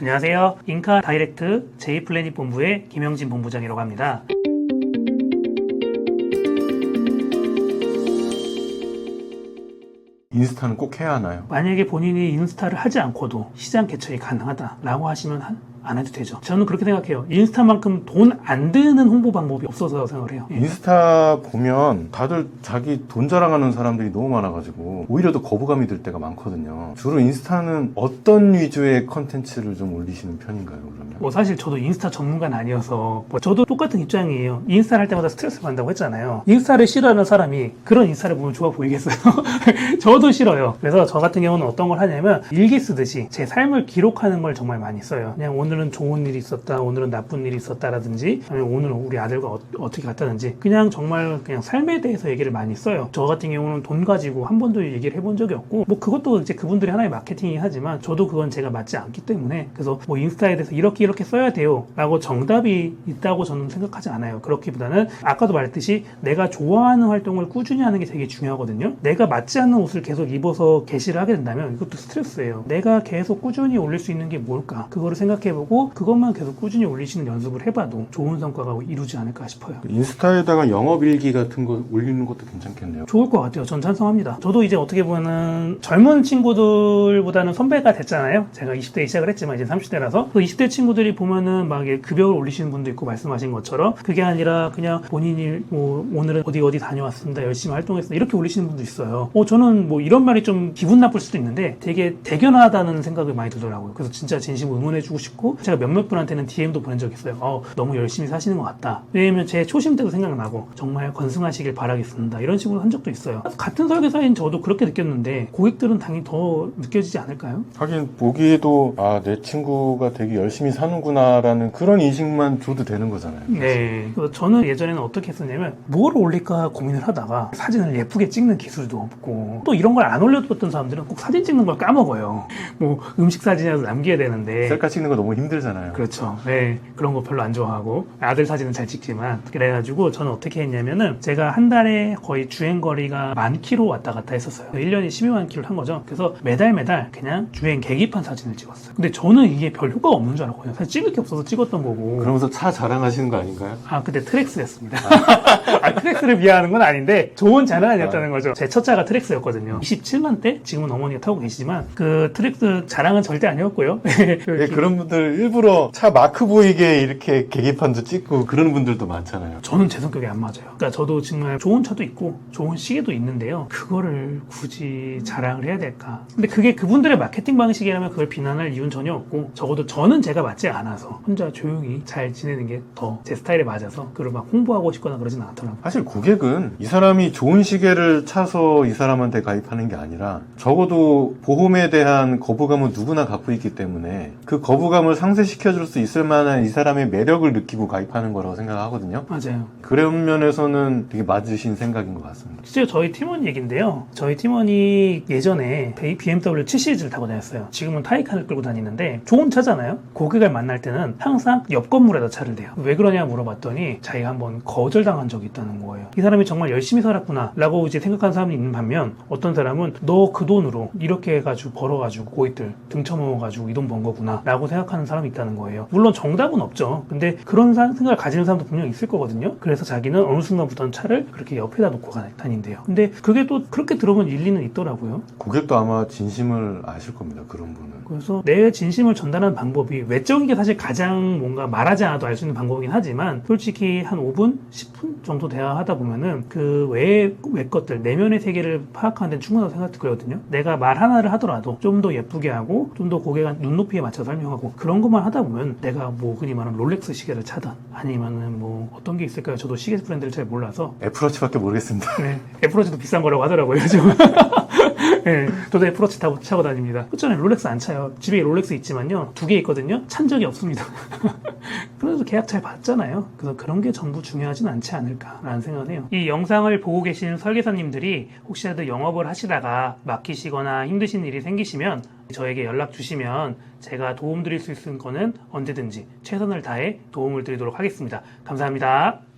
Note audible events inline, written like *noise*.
안녕하세요. 인카 다이렉트 제이플래닛 본부의 김영진 본부장이라고 합니다. 인스타는 꼭 해야 하나요? 만약에 본인이 인스타를 하지 않고도 시장 개척이 가능하다라고 하시면 한- 안 해도 되죠. 저는 그렇게 생각해요. 인스타만큼 돈 안 드는 홍보 방법이 없어서 생각을 해요. 예. 인스타 보면 다들 자기 돈 자랑하는 사람들이 너무 많아가지고 오히려 더 거부감이 들 때가 많거든요. 주로 인스타는 어떤 위주의 컨텐츠를 좀 올리시는 편인가요, 그러면? 뭐 사실 저도 인스타 전문가는 아니어서 뭐 저도 똑같은 입장이에요. 인스타를 할 때마다 스트레스 받는다고 했잖아요. 인스타를 싫어하는 사람이 그런 인스타를 보면 좋아 보이겠어요. *laughs* 저도 싫어요. 그래서 저 같은 경우는 어떤 걸 하냐면 일기 쓰듯이 제 삶을 기록하는 걸 정말 많이 써요. 그냥 오늘 은 좋은 일이 있었다, 오늘은 나쁜 일이 있었다라든지 아니면 오늘은 우리 아들과 어, 떻게 갔다든지 그냥 정말 그냥 삶에 대해서 얘기를 많이 써요. 저 같은 경우는 돈 가지고 한 번도 얘기를 해본 적이 없고 뭐 그것도 이제 그분들이 하나의 마케팅이긴 하지만 저도 그건 제가 맞지 않기 때문에 그래서 뭐 인스타에 대해서 이렇게 이렇게 써야 돼요 라고 정답이 있다고 저는 생각하지 않아요. 그렇기보다는 아까도 말했듯이 내가 좋아하는 활동을 꾸준히 하는 게 되게 중요하거든요. 내가 맞지 않는 옷을 계속 입어서 게시를 하게 된다면 이것도 스트레스예요. 내가 계속 꾸준히 올릴 수 있는 게 뭘까? 그거를 생각해보고 그것만 계속 꾸준히 올리시는 연습을 해봐도 좋은 성과가 이루지 않을까 싶어요 인스타에다가 영업일기 같은 거 올리는 것도 괜찮겠네요. 좋을 것 같아요. 전 찬성합니다. 저도 이제 어떻게 보면은 젊은 친구들보다는 선배가 됐잖아요. 제가 20대에 시작을 했지만 이제 30대라서 그 20대 친구들이 보면은 막 급여를 올리시는 분도 있고 말씀하신 것처럼 그게 아니라 그냥 본인이 뭐 오늘은 어디 어디 다녀왔습니다. 열심히 활동했습니다. 이렇게 올리시는 분도 있어요. 어 저는 뭐 이런 말이 좀 기분 나쁠 수도 있는데 되게 대견하다는 생각이 많이 들더라고요. 그래서 진짜 진심으로 응원해주고 싶고 제가 몇몇 분한테는 DM도 보낸 적 있어요. 어 너무 열심히 사시는 것 같다. 왜냐면 제 초심 때도 생각나고 정말 건승하시길 바라겠습니다. 이런 식으로 한 적도 있어요. 같은 설계사인 저도 그렇게 느꼈는데 고객들은 당연히 더 느껴지지 않을까요? 하긴 보기에도 아 내 친구가 되게 열심히 사는구나라는 그런 인식만 줘도 되는 거잖아요. 네. 저는 예전에는 어떻게 했었냐면 뭘 올릴까 고민을 하다가 사진을 예쁘게 찍는 기술도 없고 또 이런 걸 안 올려뒀던 사람들은 꼭 사진 찍는 걸 까먹어요. 뭐 음식 사진이라도 남겨야 되는데 셀카 찍는 거 너무 힘들잖아요. 그렇죠. 네. 그런 거 별로 안 좋아하고 아들 사진은 잘 찍지만 그래가지고 저는 어떻게 했냐면은 제가 한 달에 거의 주행 거리가 만 킬로 왔다 갔다 했었어요. 1년에 12만 킬로를 한 거죠. 그래서 매달 매달 그냥 주행 계기판 사진을 찍었어요. 근데 저는 이게 별 효과가 없는 줄 알았거든요. 사실 찍을 게 없어서 찍었던 거고. 그러면서 차 자랑하시는 거 아닌가요? 아, 그때 트렉스였습니다. *laughs* 아, 트렉스를 비하하는 건 아닌데 좋은 차는 아니었다는 거죠. 제 첫 차가 트렉스였거든요. 27만 대? 지금은 어머니가 타고 계시지만 그 트렉스 자랑은 절대 아니었고요. 네, *laughs* 그런 분들 일부러 차 마크 보이게 이렇게 계기판도 찍고 그런 분들도 많잖아요. 저는 제 성격에 안 맞아요. 그러니까 저도 정말 좋은 차도 있고 좋은 시계도 있는데요. 그거를 굳이 자랑을 해야 될까? 근데 그게 그분들의 마케팅 방식이라면 그걸 비난할 이유는 전혀 없고 적어도 저는 제가 맞지 않아서 혼자 조용히 잘 지내는 게 더 제 스타일에 맞아서 그걸 막 홍보하고 싶거나 그러진 않더라고요. 사실 고객은 이 사람이 좋은 시계를 차서 이 사람한테 가입하는 게 아니라 적어도 보험에 대한 거부감은 누구나 갖고 있기 때문에 그 거부감을 상쇄시켜 줄 수 있을 만한 이 사람의 매력을 느끼고 가입하는 거라고 생각하거든요. 맞아요. 그런 면에서는 되게 맞으신 생각인 것 같습니다. 실제 저희 팀원 얘긴데요. 저희 팀원이 예전에 BMW 7 시리즈를 타고 다녔어요. 지금은 타이칸을 끌고 다니는데 좋은 차잖아요. 고객을 만날 때는 항상 옆 건물에다 차를 대요. 왜 그러냐 물어봤더니 자기가 한번 거절당한 적이 있다는 거예요. 이 사람이 정말 열심히 살았구나 라고 이제 생각하는 사람이 있는 반면 어떤 사람은 너 그 돈으로 이렇게 해가지고 벌어가지고 고객들 등쳐먹어가지고 이 돈 번 거구나 라고 생각하는 사람이 있다는 거예요. 물론 정답은 없죠. 근데 그런 사- 생각을 가지는 사람도 분명 있을 거거든요. 그래서 자기는 어느 순간부터는 차를 그렇게 옆에다 놓고 가- 다닌대요. 근데 그게 또 그렇게 들어보면 일리는 있더라고요. 고객도 아마 진심을 아실 겁니다. 그런 분은. 그래서 내 진심을 전달하는 방법이 외적인 게 사실 가장 뭔가 말하지 않아도 알 수 있는 방법이긴 하지만 솔직히 한 5분, 10분 정도 대화하다 보면은 그 외의 외 것들 내면의 세계를 파악하는 데는 충분하다고 생각이 들거든요. 내가 말 하나를 하더라도 좀 더 예쁘게 하고 좀 더 고객한 눈높이에 맞춰 설명하고 그런 것만 하다 보면 내가 뭐 흔히 말하는 롤렉스 시계를 차든 아니면은 뭐 어떤 게 있을까요? 저도 시계 브랜드를 잘 몰라서 애플워치밖에 모르겠습니다. 네, 애플워치도 비싼 거라고 하더라고요, *laughs* 요즘. 네, 저도 애플워치 타고 차고 다닙니다. 그전에 롤렉스 안 차요. 집에 롤렉스 있지만요, 두 개 있거든요. 찬 적이 없습니다. 그래도 계약 잘 받잖아요. 그래서 그런 게 전부 중요하진 않지 않을까라는 생각을 해요. 이 영상을 보고 계신 설계사님들이 혹시라도 영업을 하시다가 막히시거나 힘드신 일이 생기시면 저에게 연락 주시면 제가 도움 드릴 수 있는 거는 언제든지 최선을 다해 도움을 드리도록 하겠습니다. 감사합니다.